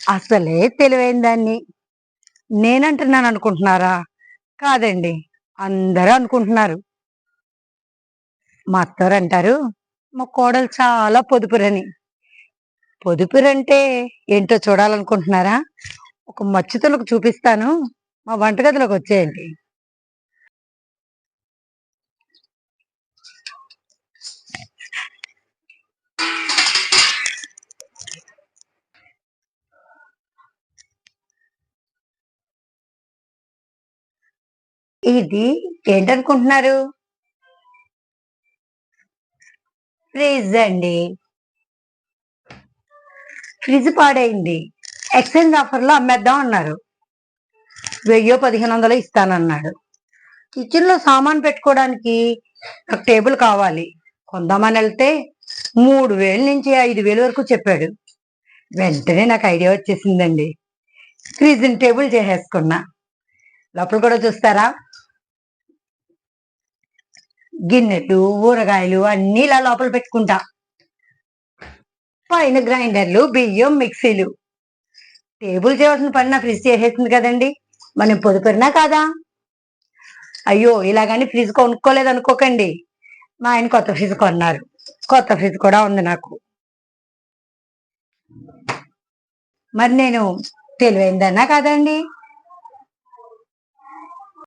అసలే తెలివైన దాన్ని నేనంటున్నాను అనుకుంటున్నారా? కాదండి అందరూ అనుకుంటున్నారు. మా అత్తవారు అంటారు మా కోడలు చాలా పొదుపురని. పొదుపురంటే ఏంటో చూడాలనుకుంటున్నారా? ఒక మచ్చుతులకు చూపిస్తాను మా వంటగదిలోకి వచ్చేయండి. ఇది ఏంటనుకుంటున్నారు? ఫ్రిడ్జ్ అండి. ఫ్రిడ్జ్ పాడైంది. ఎక్స్చేంజ్ ఆఫర్లో అమ్మేద్దాం అన్నారు. వెయ్యో పదిహేను వందలు ఇస్తానన్నాడు. కిచెన్లో సామాన్ పెట్టుకోవడానికి ఒక టేబుల్ కావాలి. కొందామని వెళ్తే మూడు వేల నుంచి ఐదు వేల వరకు చెప్పాడు. వెంటనే నాకు ఐడియా వచ్చేసిందండి. ఫ్రిడ్జ్ టేబుల్ చేసేసుకున్నా. లోపల కూడా చూస్తారా? గిన్నెలు ఊరగాయలు అన్ని ఇలా లోపల పెట్టుకుంటా. పైన గ్రైండర్లు బియ్యం మిక్సీలు. టేబుల్ చేయవలసిన పని నా ఫ్రిడ్జ్ చేసేసింది కదండి. మనం పొదుపెరినా కాదా? అయ్యో ఇలాగని ఫ్రిడ్జ్ కొనుక్కోలేదు అనుకోకండి. మా ఆయన కొత్త ఫ్రిడ్జ్ కొన్నారు. కొత్త ఫ్రిడ్జ్ కూడా ఉంది నాకు. మరి నేను తెలివైందన్నా కాదండి